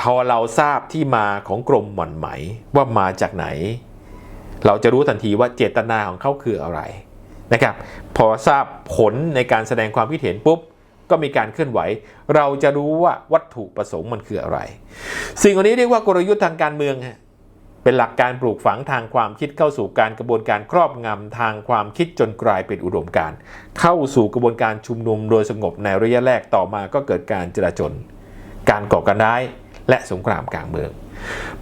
ทอเราทราบที่มาของกรมหม่อนไหมว่ามาจากไหน เราจะรู้ทันทีว่าเจตนาของเขาคืออะไรนะครับ พอทราบผลในการแสดงความคิดเห็นปุ๊บก็มีการเคลื่อนไหว เราจะรู้ว่าวัตถุประสงค์มันคืออะไร สิ่งเหล่านี้เรียกว่ากลยุทธ์ทางการเมืองเป็นหลักการปลูกฝังทางความคิดเข้าสู่การกระบวนการครอบงำทางความคิดจนกลายเป็นอุดมการเข้าสู่กระบวนการชุมนุมโดยสงบในระยะแรกต่อมาก็เกิดการจลาจลการก่อการร้าย และสงครามกลางเมือง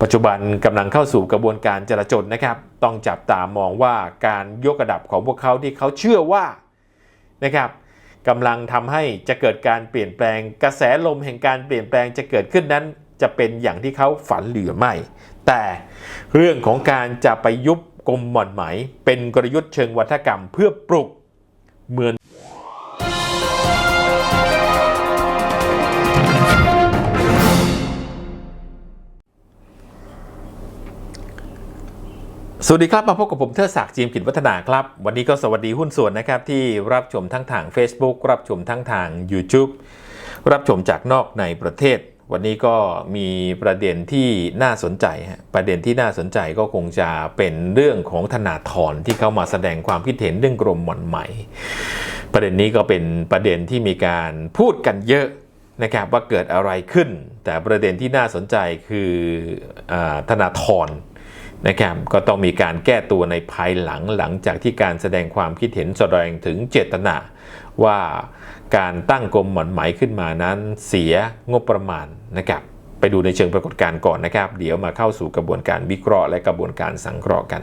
ปัจจุบันกำลังเข้าสู่กระบวนการจลาจลนะครับ ต้องจับตามองว่าการยกระดับของพวกเขาที่เขาเชื่อว่านะครับกำลังทำให้จะเกิดการเปลี่ยนแปลงกระแสลมแห่งการเปลี่ยนแปลงจะเกิดขึ้นนั้น จะเป็นอย่างที่เขาฝันหรือไม่ แต่เรื่องของการจะไปยุบกรมหม่อนไหม เป็นกลยุทธ์เชิงวัฒกรรมเพื่อปลุกเหมือน สวัสดีครับ มาพบกับผมเทิดศักดิ์จีมกิจวัฒนาครับ วันนี้ก็สวัสดีหุ้นส่วนนะครับที่รับชมทั้งทาง Facebook รับชมทั้งทาง YouTube รับชมจากนอกในประเทศ วันนี้ก็มีประเด็นที่น่าสนใจฮะประเด็นที่น่าสนใจก็คงจะเป็นเรื่องของธนาธรที่เข้ามาแสดงความคิดเห็นเรื่องกรมหม่อนไหม่ ประเด็นนี้ก็เป็นประเด็นที่มีการพูดกันเยอะนะครับว่าเกิดอะไรขึ้น แต่ประเด็นที่น่าสนใจคืออธนาธร นะครับก็ต้องมีการแก้ตัวในภายหลังหลังจากที่การแสดงความคิดเห็นแสดงถึงเจตนา ว่าการตั้งกรมหมอนไหมขึ้นมานั้นเสียงบประมาณนะครับไปดูในเชิงปรากฏการณ์ก่อนนะครับ เดี๋ยวมาเข้าสู่กระบวนการวิเคราะห์และกระบวนการสังเคราะห์กัน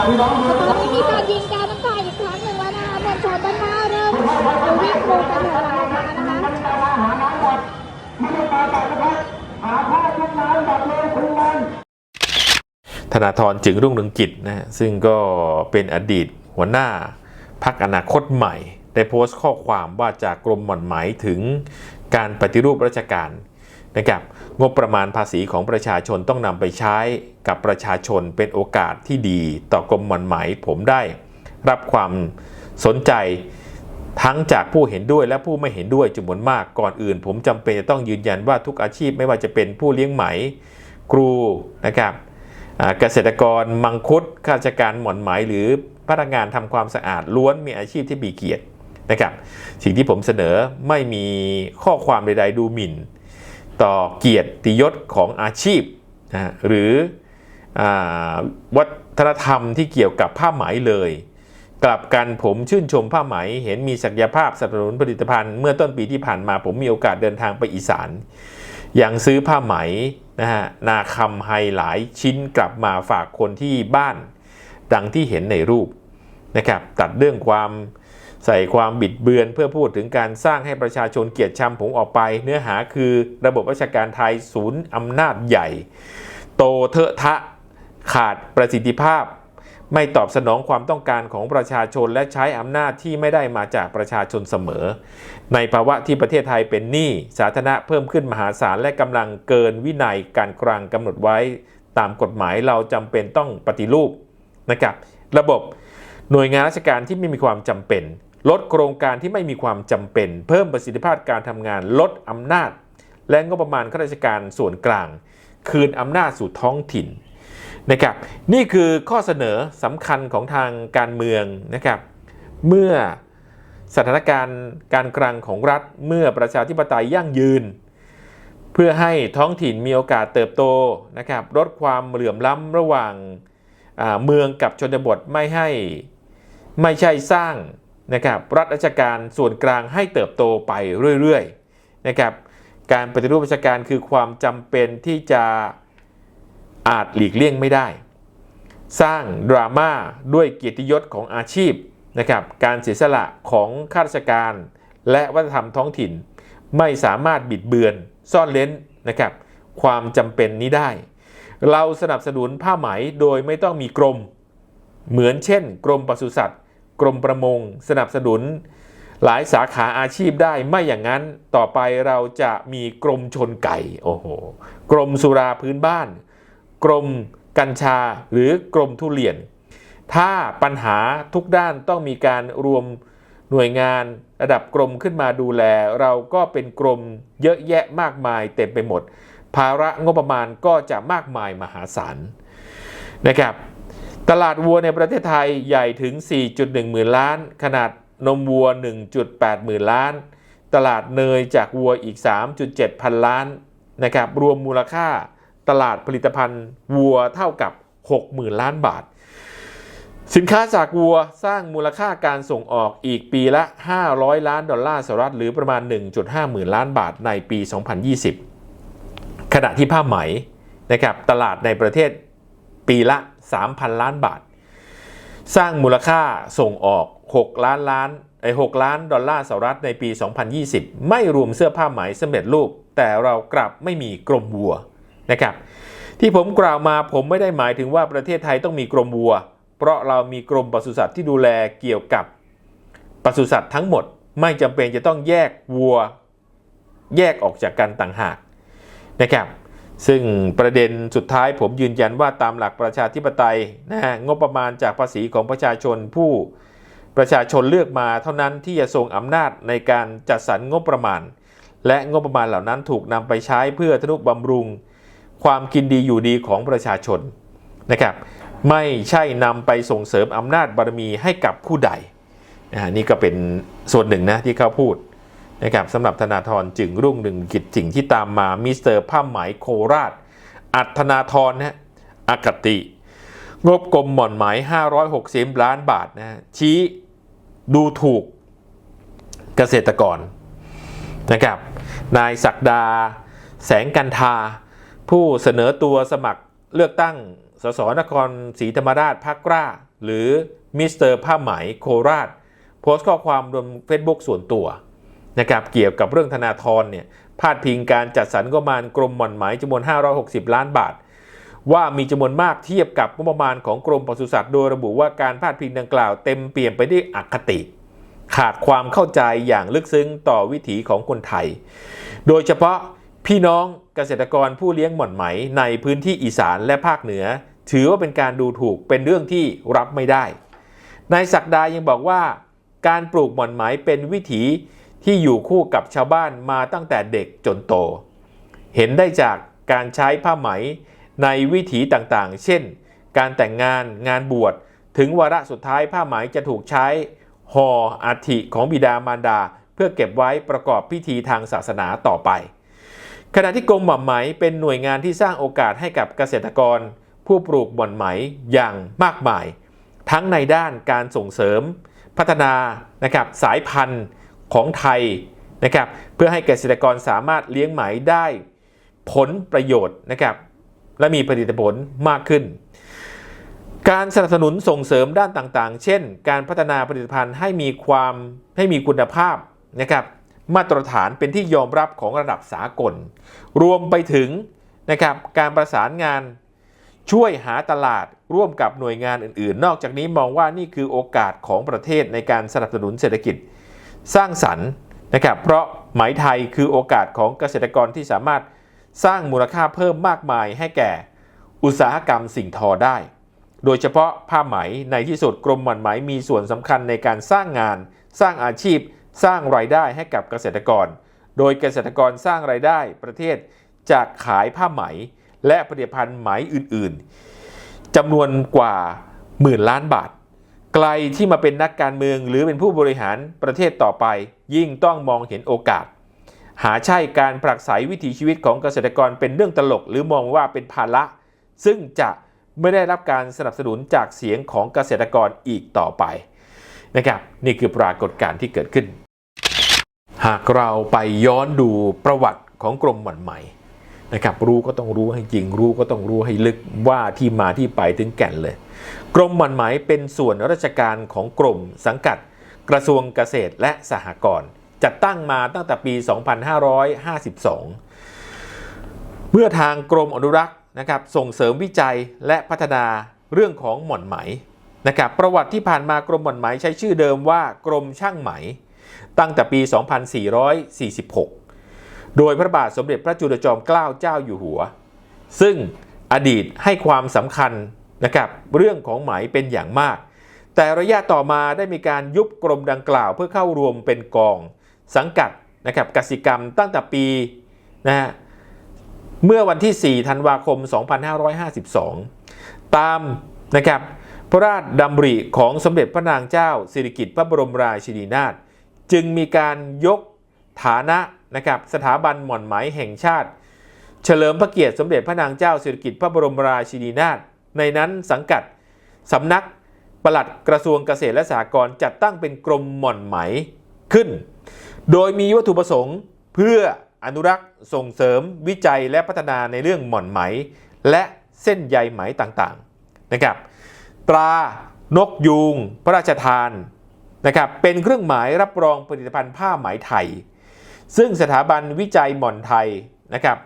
ตอนนี้มีการยิงก๊สน้ำตาอีกครั้งหนึ่งแล้วนะคะมวลชนด้านหน้าเริ่มวิ่งกรูกันแถวหลังมานะคะธนาธรจึงรุ่งเรืองกิจนะซึ่งก็เป็นอดีตหัวหน้าพักอนาคตใหม่ ได้โพสต์ข้อความว่าจากกรมหม่อนหมายถึงการปฏิรูปราชการนะครับ งบประมาณภาษีของประชาชนต้องนำไปใช้กับประชาชนเป็นโอกาสที่ดีต่อกรมหม่อนไหมผมได้รับความสนใจทั้งจากผู้เห็นด้วยและผู้ไม่เห็นด้วยจำนวนมากก่อนอื่น ผมจำเป็นจะต้องยืนยันว่าทุกอาชีพไม่ว่าจะเป็นผู้เลี้ยงไหมครูนะครับเกษตรกรมังคุดข้าราชการหมอนไหมหรือพนักงานทำความสะอาดล้วนมีอาชีพที่มีเกียรตินะครับ สิ่งที่ผมเสนอไม่มีข้อความใด ๆ ดูหมิ่น ต่อเกียรติยศของอาชีพนะหรืออวัฒนธรรมที่เกี่ยวกับผ้าไหมเลย กลับกันผมชื่นชมผ้าไหม เห็นมีศักยภาพสนับสนุนผลิตภัณฑ์ เมื่อต้นปีที่ผ่านมาผมมีโอกาสเดินทางไปอีสานยังซื้อผ้าไหมนะฮะนาคำไฮหลายชิ้นกลับมาฝากคนที่บ้าน ดังที่เห็นในรูปนะครับตัดเรื่องความ ใส่ความบิดเบือนเพื่อพูดถึงการสร้างให้ประชาชนเกลียดชังผมออกไป เนื้อหาคือระบบราชการไทยศูนย์อำนาจใหญ่ โตเทอะทะขาดประสิทธิภาพ ไม่ตอบสนองความต้องการของประชาชนและใช้อำนาจที่ไม่ได้มาจากประชาชนเสมอ ในภาวะที่ประเทศไทยเป็นหนี้สาธารณะเพิ่มขึ้นมหาศาลและกำลังเกินวินัยการกลางกำหนดไว้ ตามกฎหมายเราจำเป็นต้องปฏิรูปนะครับระบบหน่วยงานราชการที่ไม่มีความจำเป็น ลดโครงการที่ไม่มีความจำเป็น เพิ่มประสิทธิภาพการทำงาน ลดอำนาจ และงบประมาณข้าราชการส่วนกลาง คืนอำนาจสู่ท้องถิ่นนะครับ นี่คือข้อเสนอสำคัญของทางการเมืองนะครับ เมื่อสถานการณ์การกลางของรัฐเมื่อประชาธิปไตยยั่งยืน เพื่อให้ท้องถิ่นมีโอกาสเติบโตนะครับลดความเหลื่อมล้ำระหว่างเมืองกับชนบทไม่ให้ไม่ใช่สร้าง นะครับรัฐราชการส่วนกลางให้เติบโตไปเรื่อยๆนะครับการปฏิรูปราชการคือความจำเป็นที่จะอาจหลีกเลี่ยงไม่ได้ สร้างดราม่าด้วยเกียรติยศของอาชีพนะครับการเสียสละของข้าราชการ และวัฒนธรรมท้องถิ่น ไม่สามารถบิดเบือนซ่อนเล้นนะครับความจำเป็นนี้ได้ เราสนับสนุนผ้าไหมโดยไม่ต้องมีกรม เหมือนเช่น กรมปศุสัตว์ กรมประมง สนับสนุน หลายสาขาอาชีพได้ไม่อย่างนั้นต่อไปเราจะมีกรมชนไก่โอ้โหกรมสุราพื้นบ้าน กรมกัญชาหรือกรมทุเรียน ถ้าปัญหาทุกด้านต้องมีการรวมหน่วยงานระดับกรมขึ้นมาดูแล เราก็เป็นกรมเยอะแยะมากมายเต็มไปหมด ภาระงบประมาณก็จะมากมายมหาศาลนะครับ ตลาดวัวในประเทศไทยใหญ่ถึง 4.1 หมื่นล้าน ขนาดนมวัว 1.8 หมื่นล้าน ตลาดเนยจากวัวอีก 3.7 พันล้านนะครับรวมมูลค่าตลาดผลิตภัณฑ์วัวเท่ากับ 60,000 ล้านบาท สินค้าจากวัวสร้างมูลค่าการส่งออกอีกปีละ 500 ล้านดอลลาร์สหรัฐหรือประมาณ 1.5 หมื่นล้านบาทในปี 2020 ขณะที่ผ้าไหมนะครับตลาดในประเทศปีละ 3,000 ล้านบาท สร้างมูลค่าส่งออก 6 ล้านล้านไอ้6ล้านดอลลาร์สหรัฐในปี 2020 ไม่รวมเสื้อผ้าไหมสำเร็จรูป แต่เรากลับไม่มีกรมวัวนะครับ ที่ผมกล่าวมาผมไม่ได้หมายถึงว่าประเทศไทยต้องมีกรมวัว เพราะเรามีกรมปศุสัตว์ที่ดูแลเกี่ยวกับปศุสัตว์ทั้งหมด ไม่จำเป็นจะต้องแยกวัว แยกออกจากกันต่างหากนะครับ ซึ่งประเด็นสุดท้ายผมยืนยันว่าตามหลักประชาธิปไตยนะฮะงบประมาณจากภาษีของประชาชนผู้ประชาชนเลือกมาเท่านั้นที่จะทรงอำนาจในการจัดสรรงบประมาณ และงบประมาณเหล่านั้นถูกนำไปใช้เพื่อทนุบำรุง ความกินดีอยู่ดีของประชาชนนะครับ ไม่ใช่นำไปส่งเสริมอำนาจบารมีให้กับผู้ใดนะฮะนี่ก็เป็นส่วนหนึ่งนะที่เขาพูด นะครับสำหรับธนาธรจึงรุ่งหนึ่งกิจสิ่งที่ตามมามิสเตอร์ผ้าไหมโคราช อัธนาธรนะอากติ งบกรมหม่อนไหม560 ล้านบาทนะชี้ดูถูกเกษตรกรนะครับนายศักดา แสงกันทา ผู้เสนอตัวสมัครเลือกตั้งสสนครศรีธรรมราชพักกล้า หรือมิสเตอร์ผ้าไหมโคราช โพสต์ข้อความบน Facebook ส่วนตัว นะครับเกี่ยวกับเรื่องธนาธรเนี่ยพาดพิงการจัดสรรงบประมาณกรมหม่อนไหมจำนวน 560 ล้านบาท ว่ามีจำนวนมากเทียบกับงบประมาณของกรมปศุสัตว์โดยระบุว่าการพาดพิงดังกล่าวเต็มเปี่ยมไปด้วยอคติ ขาดความเข้าใจอย่างลึกซึ้งต่อวิถีของคนไทย โดยเฉพาะพี่น้องเกษตรกรผู้เลี้ยงหม่อนไหมในพื้นที่อีสานและภาคเหนือ ถือว่าเป็นการดูถูกเป็นเรื่องที่รับไม่ได้นายศักดายังบอกว่า การปลูกหม่อนไหมเป็นวิถี ที่อยู่คู่กับชาวบ้านมาตั้งแต่เด็กจนโต เห็นได้จากการใช้ผ้าไหมในวิถีต่างๆ เช่น การแต่งงานงานบวช ถึงวาระสุดท้ายผ้าไหมจะถูกใช้ห่ออัฐิของบิดามารดา เพื่อเก็บไว้ประกอบพิธีทางศาสนาต่อไป ขณะที่กรมหม่อนไหมเป็นหน่วยงานที่สร้างโอกาสให้กับเกษตรกร ผู้ปลูกหม่อนไหมอย่างมากมาย ทั้งในด้านการส่งเสริม พัฒนานะครับสายพันธุ์ ของไทยนะครับเพื่อให้เกษตรกรสามารถเลี้ยงไหมได้ผลประโยชน์นะครับและมีผลิตผลมากขึ้น การสนับสนุนส่งเสริมด้านต่างๆ เช่น การพัฒนาผลิตภัณฑ์ให้มีความให้มีคุณภาพนะครับมาตรฐานเป็นที่ยอมรับของระดับสากล รวมไปถึงนะครับการประสานงานช่วยหาตลาดร่วมกับหน่วยงานอื่นๆ นอกจากนี้มองว่านี่คือโอกาสของประเทศในการสนับสนุนเศรษฐกิจ สร้างสรรค์นะครับ เพราะไหมไทยคือโอกาสของเกษตรกรที่สามารถสร้างมูลค่าเพิ่มมากมายให้แก่อุตสาหกรรมสิ่งทอได้ โดยเฉพาะผ้าไหมในที่สุดกรมหม่อนไหมมีส่วนสำคัญในการสร้างงาน สร้างอาชีพ สร้างรายได้ให้กับเกษตรกร โดยเกษตรกรสร้างรายได้ประเทศจากขายผ้าไหม และผลิตภัณฑ์ไหมอื่นๆจำนวนกว่าหมื่นล้านบาท ไกลที่มาเป็นนักการเมืองหรือเป็นผู้บริหารประเทศต่อไป ยิ่งต้องมองเห็นโอกาส หาใช่การปรักษายวิถีชีวิตของเกษตรกรเป็นเรื่องตลก หรือมองว่าเป็นภาระ ซึ่งจะไม่ได้รับการสนับสนุนจากเสียงของเกษตรกรอีกต่อไปนะครับนี่คือปรากฏการณ์ที่เกิดขึ้น หากเราไปย้อนดูประวัติของกรมหม่อนไหม่นะครับรู้ก็ต้องรู้ให้จริงรู้ก็ต้องรู้ให้ลึกว่าที่มาที่ไปถึงแก่นเลย กรมหม่อนไหมเป็นส่วนราชการของกรมสังกัด กระทรวงเกษตรและสหกรณ์จัดตั้งมาตั้งแต่ปี 2552 เมื่อทางกรมอนุรักษ์นะครับส่งเสริมวิจัยและพัฒนาเรื่องของหม่อนไหมนะครับประวัติที่ผ่านมากรมหม่อนไหมใช้ชื่อเดิมว่ากรมช่างไหม ตั้งแต่ปี 2446 โดยพระบาทสมเด็จพระจุลจอมเกล้าเจ้าอยู่หัว ซึ่งอดีตให้ความสำคัญ นะครับเรื่องของไหมเป็นอย่างมาก แต่ระยะต่อมาได้มีการยุบกรมดังกล่าวเพื่อเข้ารวมเป็นกองสังกัดนะครับกสิกรรมตั้งแต่ปีนะฮะเมื่อวันที่ 4 ธันวาคม 2552 ตามนะครับพระราชดำริของสมเด็จพระนางเจ้า สิริกิติ์พระบรมราชินีนาถจึงมีการยกฐานะนะครับสถาบันหม่อนไหมแห่งชาติ เฉลิมพระเกียรติสมเด็จพระนางเจ้าสิริกิติ์พระบรมราชินีนาถ ในนั้นสังกัดสำนักปลัดกระทรวงเกษตรและสหกรณ์จัดตั้งเป็นกรมหม่อนไหมขึ้น โดยมีวัตถุประสงค์เพื่ออนุรักษ์ส่งเสริมวิจัยและพัฒนาในเรื่องหม่อนไหม และเส้นใยไหมต่างๆนะครับ ตรานกยูงพระราชทานนะครับเป็นเครื่องหมายรับรองผลิตภัณฑ์ผ้าไหมไทย ซึ่งสถาบันวิจัยหม่อนไทยนะครับ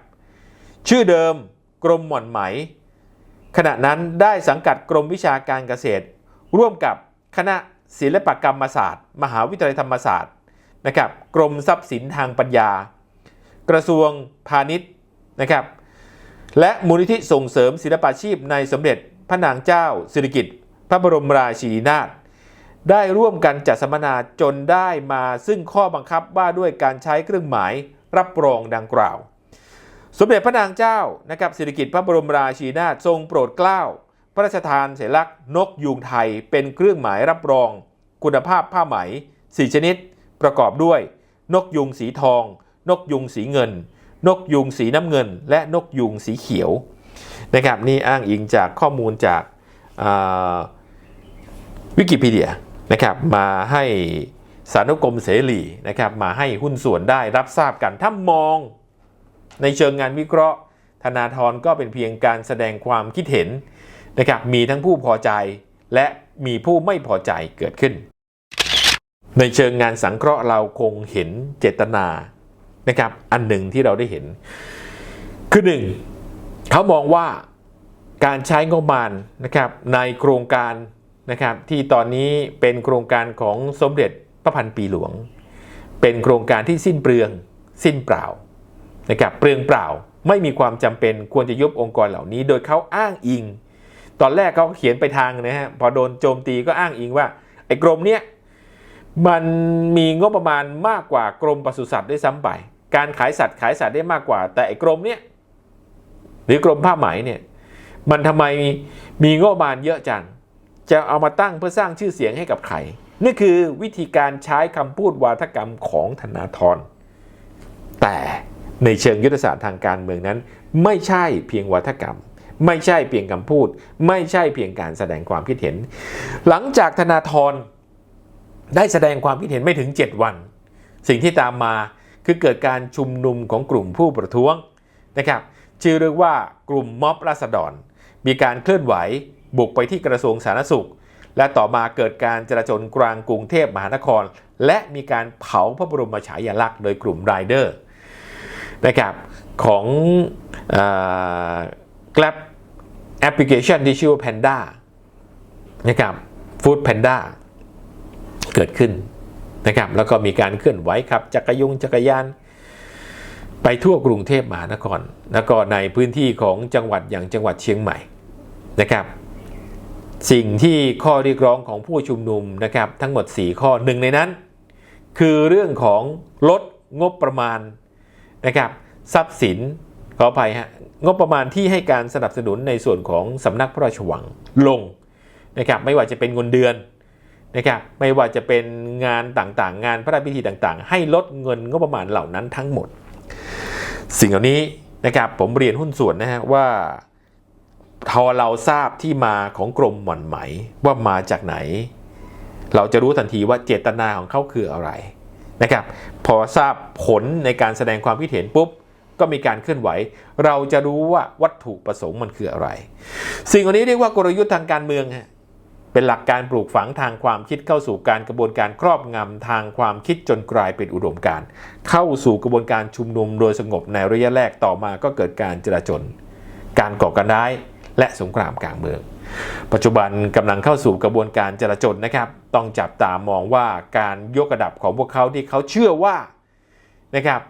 ชื่อเดิมกรมหม่อนไหม ขณะนั้นได้สังกัดกรมวิชาการเกษตร ร่วมกับคณะศิลปกรรมศาสตร์ มหาวิทยาลัยธรรมศาสตร์นะครับกรมทรัพย์สินทางปัญญา กระทรวงพาณิชย์นะครับและมูลนิธิส่งเสริมศิลปาชีพในสมเด็จพระนางเจ้าสิริกิติ์พระบรมราชินีนาถได้ร่วมกันจัดสัมมนาจนได้มาซึ่งข้อบังคับว่าด้วยการใช้เครื่องหมายรับรองดังกล่าว สมเด็จพระนางเจ้านะครับสิริกิติ์พระบรมราชินีนาถทรงโปรดเกล้า พระราชทานเสลักษ์นกยูงไทยเป็นเครื่องหมายรับรอง คุณภาพผ้าไหม4ชนิด ประกอบด้วย นกยูงสีทอง นกยูงสีเงิน นกยูงสีน้ำเงิน และนกยูงสีเขียวนะครับนี่อ้างอิงจากข้อมูลจากวิกิพีเดียนะครับมาให้สารุกรมเสรีนะครับมาให้หุ้นส่วนได้รับทราบกันถ้ามอง ในเชิงงานวิเคราะห์ ธนาธรก็เป็นเพียงการแสดงความคิดเห็นนะครับมีทั้งผู้พอใจและมีผู้ไม่พอใจเกิดขึ้น ในเชิงงานสังเคราะห์เราคงเห็นเจตนานะครับอันหนึ่งที่เราได้เห็น คือหนึ่งเขามองว่าการใช้งบประมาณนะครับในโครงการนะครับที่ตอนนี้เป็นโครงการของสมเด็จพระพันปีหลวง เป็นโครงการที่สิ้นเปลือง สิ้นเปล่า นะครับเปลืองเปล่าไม่มีความจำเป็นควรจะยุบองค์กรเหล่านี้ โดยเขาอ้างอิง ตอนแรกเขาเขียนไปทางนะฮะพอโดนโจมตีก็อ้างอิงว่าไอ้กรมเนี้ยมันมีงบประมาณมากกว่ากรมปศุสัตว์ได้ซ้ำไป การขายสัตว์ขายสัตว์ได้มากกว่า แต่ไอ้กรมเนี้ยหรือกรมผ้าไหมเนี่ยมันทำไมมีงบประมาณเยอะจังจะเอามาตั้งเพื่อสร้างชื่อเสียงให้กับใครนี่คือวิธีการใช้คำพูดวาทกรรมของธนาธรแต่ ในเชิงยุทธศาสตร์ทางการเมืองนั้น ไม่ใช่เพียงวาทกรรม ไม่ใช่เพียงคำพูด ไม่ใช่เพียงการแสดงความคิดเห็น หลังจากธนาธรได้แสดงความคิดเห็นไม่ถึง 7 วัน สิ่งที่ตามมาคือเกิดการชุมนุมของกลุ่มผู้ประท้วงนะครับชื่อเรียกว่ากลุ่มม็อบราษฎร มีการเคลื่อนไหวบุกไปที่กระทรวงสาธารณสุข และต่อมาเกิดการจราจรกลางกรุงเทพมหานคร และมีการเผาพระบรมฉายาลักษณ์โดยกลุ่มไรเดอร์ นะครับของเอ่อ Grab แอปพลิเคชันที่ชื่อว่า Panda นะครับ Food Panda เกิดขึ้นนะครับแล้วก็มีการเคลื่อนไหวขับจักรยงจักรยานไปทั่วกรุงเทพมหานคร แล้วก็ในพื้นที่ของจังหวัดอย่างจังหวัดเชียงใหม่นะครับ สิ่งที่ข้อเรียกร้องของผู้ชุมนุมนะครับทั้งหมด 4 ข้อหนึ่งในนั้น คือเรื่องของลดงบประมาณ นะครับทรัพย์สินขออภัยฮะงบประมาณที่ให้การสนับสนุนในส่วนของสำนักพระราชวังลงนะครับไม่ว่าจะเป็นเงินเดือนนะครับไม่ว่าจะเป็นงานต่างๆ งานพระราชพิธีต่างๆ ให้ลดเงินงบประมาณเหล่านั้นทั้งหมด สิ่งเหล่านี้นะครับผมเรียนหุ้นส่วนนะฮะว่าพอเราทราบที่มาของกรมหม่อนไหมว่ามาจากไหน เราจะรู้ทันทีว่าเจตนาของเขาคืออะไร นะครับพอทราบผลในการแสดงความคิดเห็นปุ๊บก็มีการเคลื่อนไหว เราจะรู้ว่าวัตถุประสงค์มันคืออะไร สิ่งเหล่านี้เรียกว่ากลยุทธ์ทางการเมืองฮะเป็นหลักการปลูกฝังทางความคิดเข้าสู่การกระบวนการครอบงำทางความคิดจนกลายเป็นอุดมการ เข้าสู่กระบวนการชุมนุมโดยสงบในระยะแรกต่อมาก็เกิดการจราจนการก่อการร้าย และสงครามกลางเมือง ปัจจุบันกำลังเข้าสู่กระบวนการจราจนนะครับ ต้องจับตามองว่าการยกระดับของพวกเขาที่เขาเชื่อว่านะครับ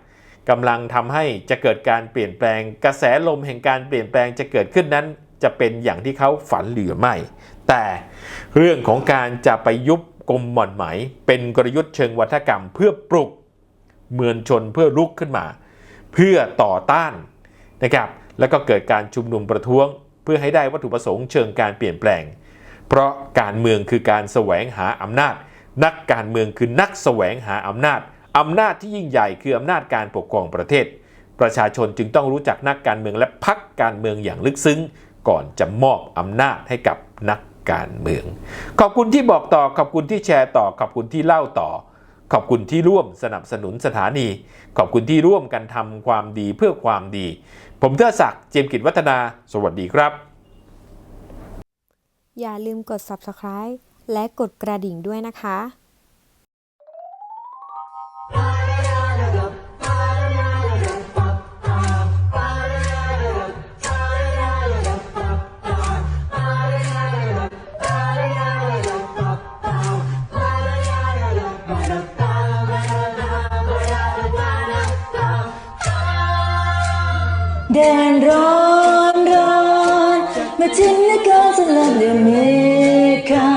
กำลังทำให้จะเกิดการเปลี่ยนแปลงกระแสลมแห่งการเปลี่ยนแปลงจะเกิดขึ้นนั้น จะเป็นอย่างที่เขาฝันหรือไม่ แต่เรื่องของการจะไปยุบกรมหม่อนไหม เป็นกลยุทธ์เชิงวัฒกรรม เพื่อปลุกเมืองชนเพื่อลุกขึ้นมา เพื่อต่อต้านนะครับแล้วก็เกิดการชุมนุมประท้วง เพื่อให้ได้วัตถุประสงค์เชิงการเปลี่ยนแปลง เพราะการเมืองคือการแสวงหาอำนาจ นักการเมืองคือนักแสวงหาอำนาจอำนาจที่ยิ่งใหญ่คืออำนาจการปกครองประเทศ ประชาชนจึงต้องรู้จักนักการเมืองและพักการเมืองอย่างลึกซึ้ง ก่อนจะมอบอำนาจให้กับนักการเมือง ขอบคุณที่บอกต่อ ขอบคุณที่แชร์ต่อ ขอบคุณที่เล่าต่อ ขอบคุณที่ร่วมสนับสนุนสถานี ขอบคุณที่ร่วมกันทำความดีเพื่อความดี ผมเทอศักดิ์เจมส์กิจวัฒนา สวัสดีครับ อย่าลืมกด subscribe และกดกระดิ่งด้วยนะคะ แดนร้อนร้อนมาถึงนครสลับเดือเมกา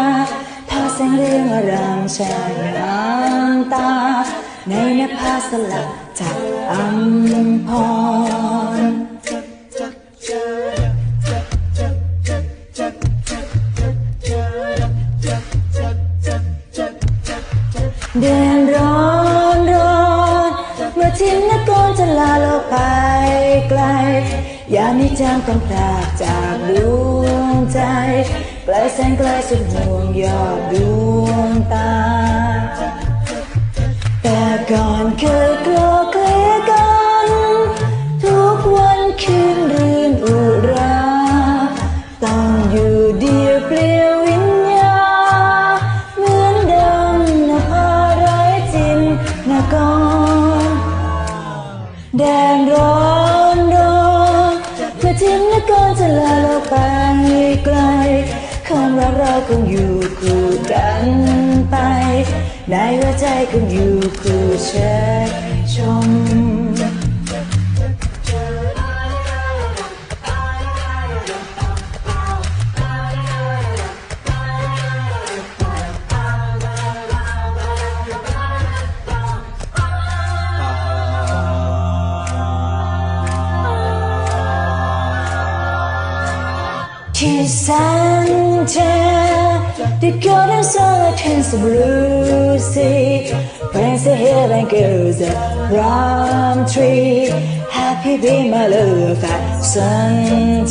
พาแสงเรืองอรังชายน้ำตา ในนภาสลับจากอัมพร ยามนี้จางต้องพรากจากดวงใจไกลแสนไกลสุดห่วงยอดดวงตา แต่ก่อนเคยกลัวเคลียกัน ทุกวันคืน คงอยู่คู่กันไปในหัวใจคงอยู่คู่เชิ The golden sun turns blue sea Prince of heaven goes the rum tree. Happy be my love at sundown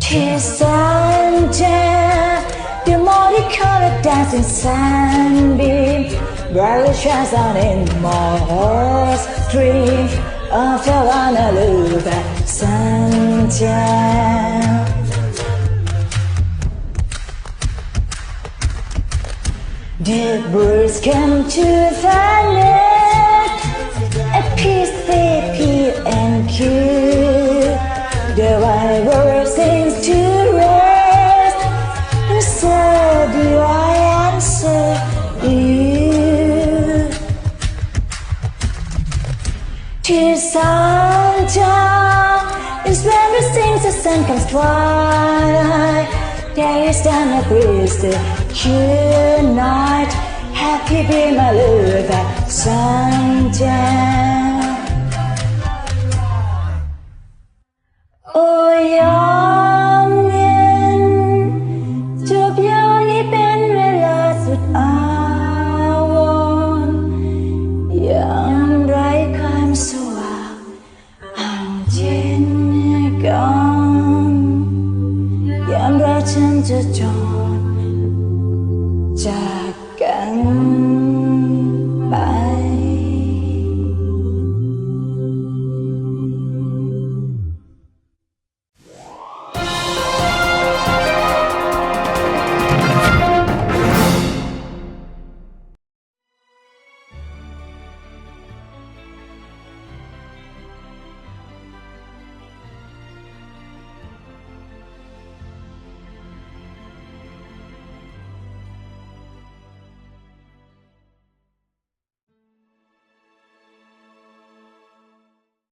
Kiss and tell The multicolored dancing sunbeam. Brightly shines on in my heart's dream. I fell a love at sundown The birds come to nest A peace they peel and cute The wild bird sings to rest. And so do I answer you. To sundown is when we sing the sun comes twilight. Days down at this night. Happy be my love Sunshine